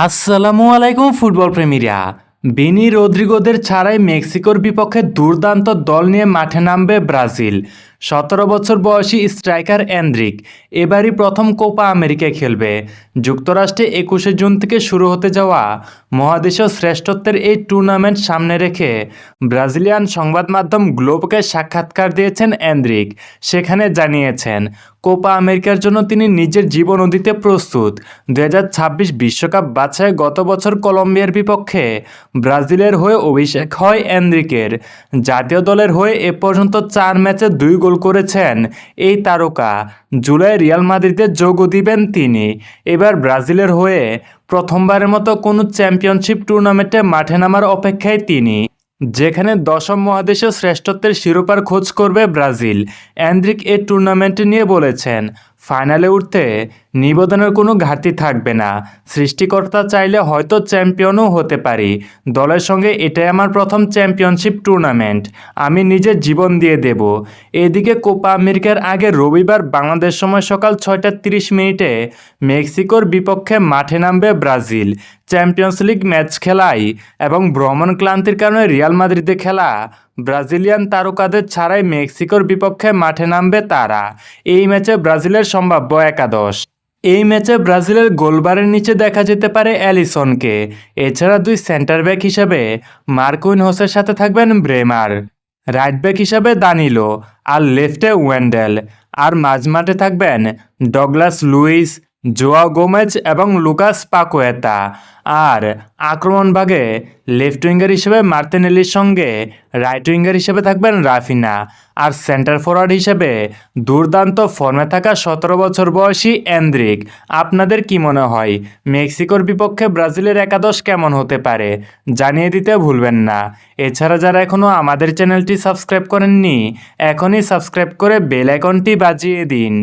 আসসালামু আলাইকুম, ফুটবল প্রেমীরা। বেনি রদ্রিগোদের ছাড়াই মেক্সিকোর বিপক্ষে দুর্দান্ত দল নিয়ে মাঠে নামবে ব্রাজিল। সতেরো বছর বয়সী স্ট্রাইকার অ্যান্দ্রিক এবারই প্রথম কোপা আমেরিকায় খেলবে। যুক্তরাষ্ট্রে একুশে জুন থেকে শুরু হতে যাওয়া মহাদেশীয় শ্রেষ্ঠত্বের এই টুর্নামেন্ট সামনে রেখে ব্রাজিলিয়ান সংবাদ মাধ্যম গ্লোবকে সাক্ষাৎকার দিয়েছেন অ্যান্দ্রিক সেখানে জানিয়েছেন, কোপা আমেরিকার জন্য তিনি নিজের জীবন দিতে প্রস্তুত। দু বিশ্বকাপ বাছাই গত বছর কলম্বিয়ার বিপক্ষে ব্রাজিলের হয়ে অভিষেক হয় এনরিকের জাতীয় দলের হয়ে এ পর্যন্ত চার ম্যাচে দুই গোল করেছেন। এই তারকা জুলাই রিয়াল মাদ্রিদে যোগ দিবেন তিনি। এবার ব্রাজিলের হয়ে প্রথমবারের মতো কোনো চ্যাম্পিয়নশিপ টুর্নামেন্টে মাঠে নামার অপেক্ষায় তিনি। যেখানে দশম মহাদেশীয় শ্রেষ্ঠত্বের শিরোপার খোঁজ করবে ব্রাজিল। অ্যান্ড্রিক এ টুর্নামেন্ট নিয়ে বলেছেন ফাইনালে উঠতে নিবেদনের কোনো ঘাটতি থাকবে না। সৃষ্টিকর্তা চাইলে হয়তো চ্যাম্পিয়নও হতে পারি। দলের সঙ্গে এটাই আমার প্রথম চ্যাম্পিয়নশিপ টুর্নামেন্ট। আমি নিজের জীবন দিয়ে দেব। এদিকে কোপা আমেরিকার আগে রবিবার বাংলাদেশ সময় সকাল ছয়টা তিরিশ মিনিটে মেক্সিকোর বিপক্ষে মাঠে নামবে ব্রাজিল। চ্যাম্পিয়ন্স লিগ ম্যাচ খেলাই এবং ভ্রমণ ক্লান্তির কারণে রিয়াল মাদ্রিদে খেলা ব্রাজিলিয়ান তারকাদের ছাড়াই মেক্সিকোর বিপক্ষে মাঠে নামবে তারা। এই ম্যাচে ব্রাজিলের সম্ভাব্য একাদশ। এই ম্যাচে ব্রাজিলের গোলবারের নিচে দেখা যেতে পারে অ্যালিসনকে। এছাড়া দুই সেন্টার ব্যাক হিসেবে মার্কুইন হোসের সাথে থাকবেন ব্রেমার। রাইট ব্যাক হিসাবে দানিলো, আর লেফটে ওয়েন্ডেল। আর মাঝমাঠে থাকবেন ডগলাস লুইস জোয়া গোমেজ এবং লুকাস পাকোয়েতা। আর আক্রমণ ভাগে লেফট উইঙ্গার হিসেবে মার্তিনেলির সঙ্গে রাইট উইঙ্গার হিসেবে থাকবেন রাফিনা। আর সেন্টার ফরওয়ার্ড হিসেবে দুর্দান্ত ফর্মে থাকা সতেরো বছর বয়সী এন্দ্রিক। আপনাদের কি মনে হয়, মেক্সিকোর বিপক্ষে ব্রাজিলের একাদশ কেমন হতে পারে? জানিয়ে দিতে ভুলবেন না। এছাড়া যারা এখনও আমাদের চ্যানেলটি সাবস্ক্রাইব করেননি, এখনই সাবস্ক্রাইব করে বেল আইকনটি বাজিয়ে দিন।